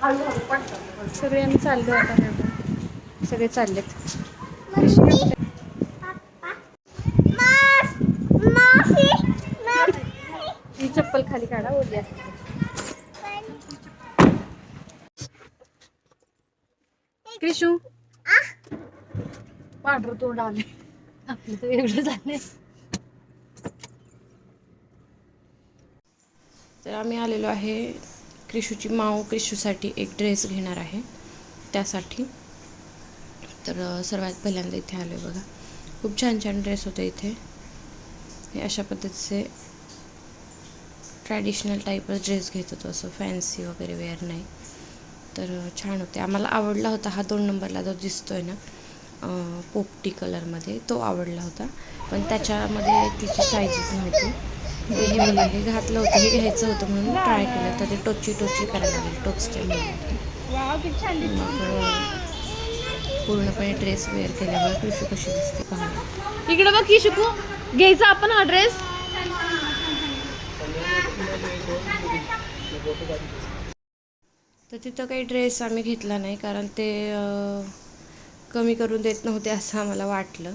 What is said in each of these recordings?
सगळे आम्ही चाललो आता हे सगळे चाललेत. ही चप्पल खाली काढा ओली असते क्रिशू पांढर तोंड आले आपलं तर एवढं झालंय. तर आम्ही आलेलो आहे क्रिशूची माऊ क्रिशूसाठी एक ड्रेस घेणार आहे. त्यासाठी. तर सर्वात पहिल्यांदा इथे आलो आहे बघा. खूप छान छान ड्रेस होते इथे. हे अशा पद्धतीचे ट्रॅडिशनल टाईपच ड्रेस घेत होतो. असं फॅन्सी वगैरे वेअर नाही. तर छान होते. आम्हाला आवडला होता हा दोन नंबरला जो दिसतोय ना पोपटी कलरमध्ये तो आवडला होता. पण त्याच्यामध्ये तिची साईजच नव्हती. ते हे मला हे घातलं होतं हे घ्यायचं होतं म्हणून ट्राय केलं. तर ते टोची टोची करायला लागली टोचते म्हणून मग पूर्णपणे ड्रेस वेअर केल्यामुळे कृषी कशी दिसते पहा इकडे बघ की शिकू घ्यायचा आपण हा ड्रेस तर तिथं काही ड्रेस आम्ही घेतला नाही कारण ते कमी करून देत नव्हते असं आम्हाला वाटलं.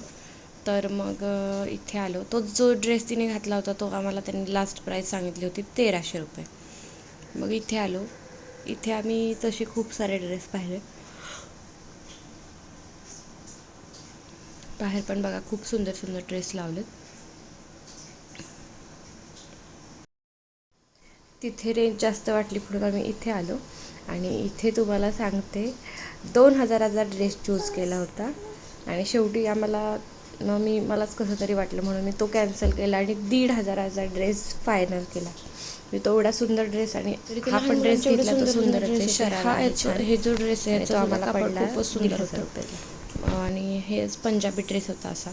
तर मग इथे आलो. तो जो ड्रेस तिने घातला होता तो आम्हाला त्यांनी लास्ट प्राईस सांगितली होती तेराशे रुपये. मग इथे आलो. इथे आम्ही तसे खूप सारे ड्रेस पाहिले. बाहेर पण बघा खूप सुंदर सुंदर ड्रेस लावलेत. तिथे रेंज जास्त वाटली पुढे आम्ही इथे आलो. आणि इथे तुम्हाला सांगते दोन हजाराचा ड्रेस चूज केला होता. आणि शेवटी आम्हाला मग मी मलाच कसं तरी वाटलं म्हणून मी तो कॅन्सल केला आणि दीड हजाराचा ड्रेस फायनल केला. मी तो एवढा सुंदर ड्रेस आणि हा पण ड्रेस घेतला तो सुंदर छान. हे जो ड्रेस आहे तो आम्हाला पडला खूपच सुंदर होता. आणि हे पंजाबी ड्रेस होता असा.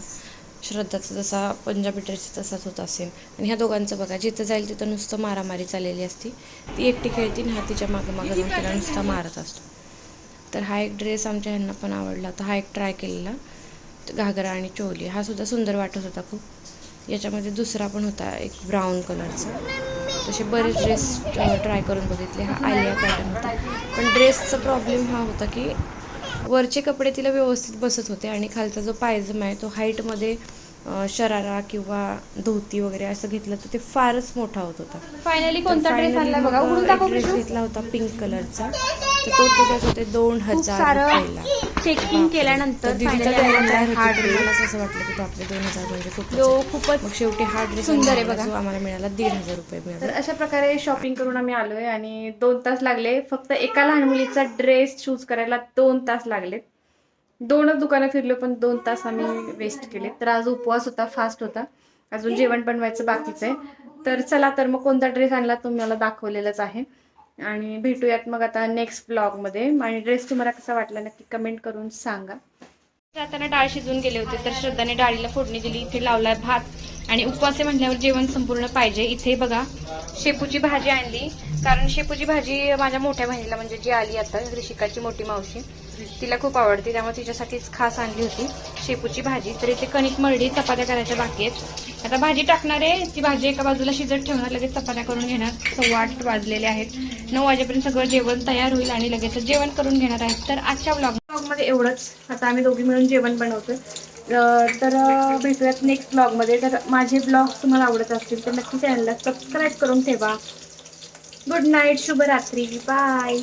श्रद्धाचा जसा पंजाबी ड्रेस तसाच होता सेम आणि ह्या दोघांचं बघा जिथं जाईल तिथं नुसतं मारामारी चाललेली असती. ती एकटी खेळती आणि हा तिच्या मागं मागं तिला नुसता मारत असतो. तर हा एक ड्रेस आमच्या ह्यांना पण आवडला. होता हा एक ट्राय केलेला. घागरा आणि चोली हा सुद्धा सुंदर वाटत होता खूप. याच्यामध्ये दुसरा पण होता एक ब्राऊन कलरचा तसे बरेच ड्रेस ट्राय करून बघितले. हा आलिया पॅटर्न होता. पण ड्रेसचा प्रॉब्लेम हा होता की वरचे कपडे तिला व्यवस्थित बसत होते आणि खालचा जो पायजमा आहे तो हाईटमध्ये शरारा किंवा धोती वगैरे असं घेतलं तर ते फारच मोठा होत होता. फायनली कोणता ड्रेस आणला बघा? ड्रेस. घेतला होता पिंक कलरचा तर तो त्याच्यात होते दोन हजार रुपयाला. चेकिंग केल्यानंतर हा. ड्रेस असं वाटलं की बापरे दोन हजार म्हणजे आहे. खूपच मग शेवटी हा ड्रेस सुंदर आहे बघा. आम्हाला मिळाला दीड हजार रुपये तर अशा प्रकारे शॉपिंग करून आम्ही आलोय आणि दोन तास लागले. फक्त एका लहान मुलीचा ड्रेस चूज करायला दोन तास लागले दोनच दुकानं फिरलो पण दोन तास आम्ही वेस्ट केले तर आज उपवास होता फास्ट होता. अजून जेवण बनवायचं बाकीचं आहे. तर चला तर मग कोणता ड्रेस आणला तो मला दाखवलेलाच आहे. आणि भेटूयात मग आता नेक्स्ट ब्लॉगमध्ये आणि ड्रेस तुम्हाला कसा वाटला नक्की कमेंट करून सांगा. जाताना डाळ शिजून गेले होते तर श्रद्धाने डाळीला फोडणी दिली. इथे लावलाय भात. आणि उपवासे म्हटल्यावर जेवण संपूर्ण पाहिजे. इथे बघा शेपूची भाजी आणली. कारण शेपूची भाजी माझ्या मोठ्या बहिणीला म्हणजे जी आली आता ऋषिकाची मोठी मावशी तिला खूप आवडते. त्यामुळे तिच्यासाठीच खास आणली होती शेपूची भाजी. तर इथे कणिक मरडी चपात्या करायच्या बाकी आहेत. आता भाजी टाकणार आहे. ती भाजी एका बाजूला शिजत ठेवणार लगेच चपात्या करून घेणार. सव्वा आठ वाजलेले आहेत. नऊ वाजेपर्यंत सगळं जेवण तयार होईल आणि लगेच जेवण करून घेणार आहेत. तर आजच्या ब्लॉग ब्लॉगमध्ये एवढंच. आता आम्ही दोघी मिळून जेवण बनवतोय. तर भेटूयात नेक्स्ट ब्लॉगमध्ये तर माझे ब्लॉग तुम्हाला आवडत असतील तर नक्की चॅनलला सबस्क्राईब करून ठेवा. गुड नाईट शुभरात्री. बाय